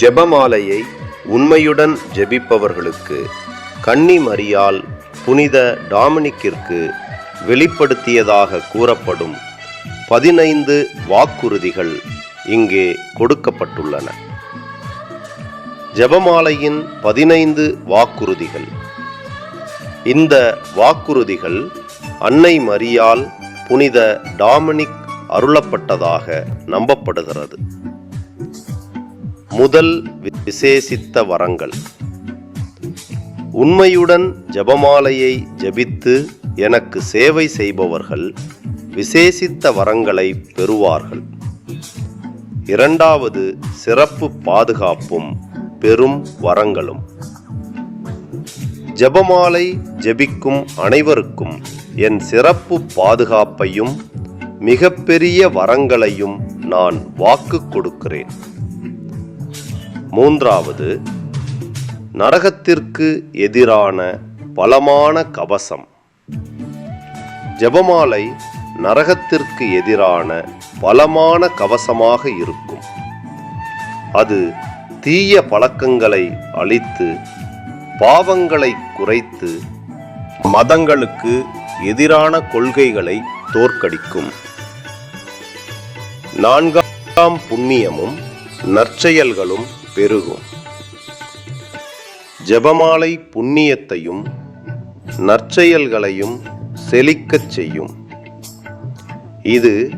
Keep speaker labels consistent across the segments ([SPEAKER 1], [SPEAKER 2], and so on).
[SPEAKER 1] ஜெபமாலையை உண்மையுடன் ஜெபிப்பவர்களுக்கு கன்னி மரியால் புனித டாமினிக்கிற்கு வெளிப்படுத்தியதாக கூறப்படும் பதினைந்து வாக்குறுதிகள் இங்கே கொடுக்கப்பட்டுள்ளன. ஜெபமாலையின் பதினைந்து வாக்குறுதிகள். இந்த வாக்குறுதிகள் அன்னை மரியால் புனித டாமினிக் அருளப்பட்டதாக நம்பப்படுகிறது. முதல் வி- விசேஷித்த வரங்கள். உண்மையுடன் ஜெபமாலையை ஜெபித்து எனக்கு சேவை செய்பவர்கள் விசேஷித்த வரங்களை பெறுவார்கள். இரண்டாவது சிறப்பு பாதுகாப்பும் பெரும் வரங்களும். ஜெபமாலை ஜெபிக்கும் அனைவருக்கும் என் சிறப்பு பாதுகாப்பையும் மிகப்பெரிய வரங்களையும் நான் வாக்கு கொடுக்கிறேன். மூன்றாவது நரகத்திற்கு எதிரான பலமான கவசம். ஜெபமாலை நரகத்திற்கு எதிரான பலமான கவசமாக இருக்கும். அது தீய பழக்கங்களை அழித்து பாவங்களை குறைத்து மதங்களுக்கு எதிரான கொள்கைகளை தோற்கடிக்கும். நான்காம் புண்ணியமும் நற்செயல்களும் பெருகும். ஜெபமாலை புண்ணியத்தையும் நற்செயல்களையும் செழிக்கச் செய்யும். இது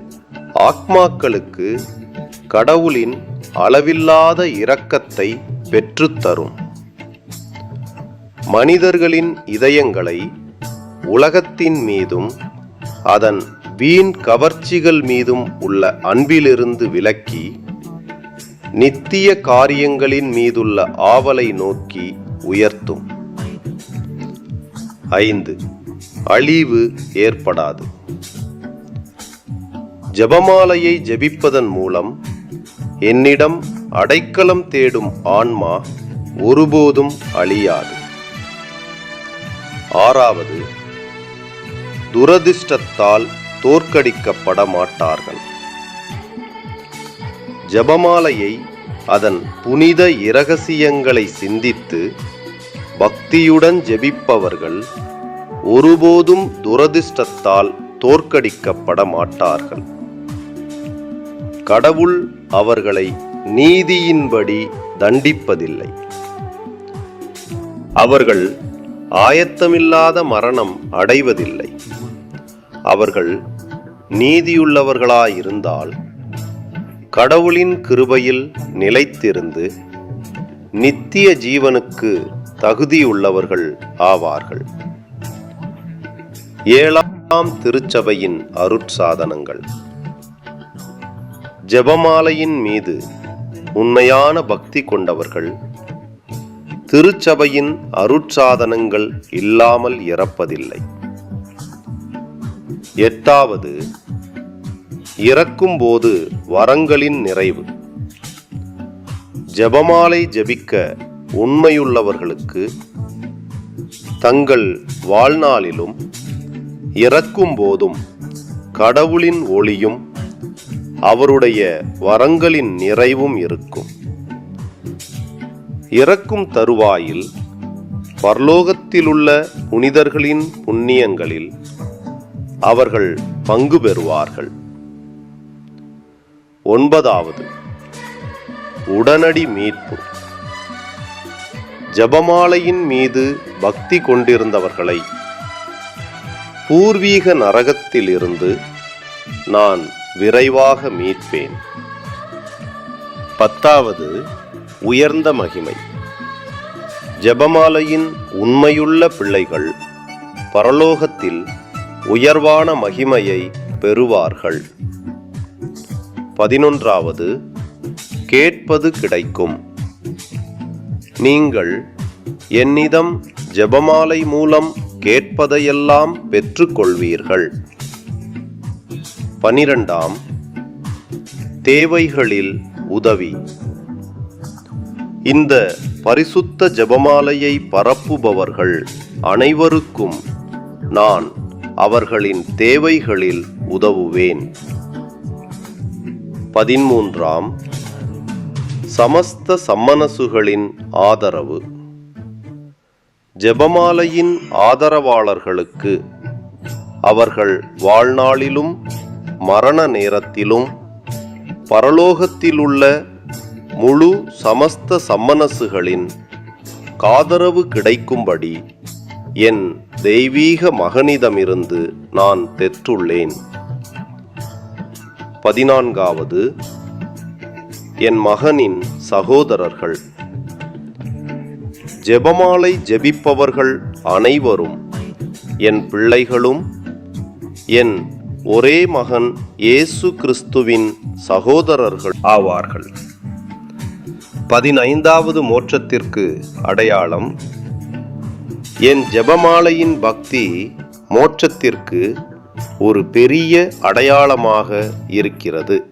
[SPEAKER 1] ஆத்மாக்களுக்கு கடவுளின் அளவில்லாத இரக்கத்தை பெற்றுத்தரும். மனிதர்களின் இதயங்களை உலகத்தின் மீதும் அதன் வீண் கவர்ச்சிகள் மீதும் உள்ள அன்பிலிருந்து விலக்கி நித்திய காரியங்களின் மீதுள்ள ஆவலை நோக்கி உயர்த்தும். ஐந்து. அழிவு ஏற்படாது. ஜெபமாலையை ஜெபிப்பதன் மூலம் என்னிடம் அடைக்கலம் தேடும் ஆன்மா ஒருபோதும் அழியாது. ஆறாவது. துரதிர்ஷ்டத்தால் தோற்கடிக்கப்பட மாட்டார்கள் ஜெபமாலையை அதன் புனித இரகசியங்களை சிந்தித்து பக்தியுடன் ஜெபிப்பவர்கள் ஒருபோதும் துரதிர்ஷ்டத்தால் தோற்கடிக்கப்பட மாட்டார்கள். கடவுள் அவர்களை நீதியின்படி தண்டிப்பதில்லை. அவர்கள் ஆயத்தமில்லாத மரணம் அடைவதில்லை. அவர்கள் நீதியுள்ளவர்களாயிருந்தால் கடவுளின் கிருபையில் நிலைத்திருந்து நித்திய ஜீவனுக்கு தகுதியுள்ளவர்கள் ஆவார்கள். ஏழாம் திருச்சபையின் அருட்சாதனங்கள். ஜெபமாலையின் மீது உண்மையான பக்தி கொண்டவர்கள் திருச்சபையின் அருட்சாதனங்கள் இல்லாமல் இறப்பதில்லை. எட்டாவது இறக்கும்போது வரங்களின் நிறைவு. ஜெபமாலை ஜெபிக்க உண்மையுள்ளவர்களுக்கு தங்கள் வாழ்நாளிலும் இறக்கும் போதும் கடவுளின் ஒளியும் அவருடைய வரங்களின் நிறைவும் இருக்கும். இறக்கும் தருவாயில் பரலோகத்திலுள்ள புனிதர்களின் புண்ணியங்களில் அவர்கள் பங்கு பெறுவார்கள். ஒன்பதாவது. உடனடி மீட்பு. ஜெபமாலையின் மீது பக்தி கொண்டிருந்தவர்களை பூர்வீக நரகத்திலிருந்து நான் விரைவாக மீட்பேன். பத்தாவது உயர்ந்த மகிமை. ஜெபமாலையின் உண்மையுள்ள பிள்ளைகள் பரலோகத்தில் உயர்வான மகிமையை பெறுவார்கள். பதினொன்றாவது கேட்பது கிடைக்கும். நீங்கள் என்னிடம் ஜெபமாலை மூலம் கேட்பதையெல்லாம் பெற்றுக்கொள்வீர்கள். பனிரெண்டாம் தேவைகளில் உதவி. இந்த பரிசுத்த ஜெபமாலையை பரப்புபவர்கள் அனைவருக்கும் நான் அவர்களின் தேவைகளில் உதவுவேன். பதிமூன்றாம் சமஸ்த சம்மனசுகளின் ஆதரவு. ஜெபமாலையின் ஆதரவாளர்களுக்கு அவர்கள் வாழ்நாளிலும் மரண நேரத்திலும் பரலோகத்திலுள்ள முழு சமஸ்த சம்மனசுகளின் காதரவு கிடைக்கும்படி என் தெய்வீக மகனிடமிருந்து நான் பெற்றுள்ளேன். பதினான்காவது என் மகனின் சகோதரர்கள். ஜெபமாலை ஜெபிப்பவர்கள் அனைவரும் என் பிள்ளைகளும் என் ஒரே மகன் இயேசு கிறிஸ்துவின் சகோதரர்கள் ஆவார்கள். பதினைந்தாவது மோட்சத்திற்கு அடையாளம் என் ஜெபமாலையின் பக்தி மோட்சத்திற்கு ஒரு பெரிய அடையாளமாக இருக்கிறது.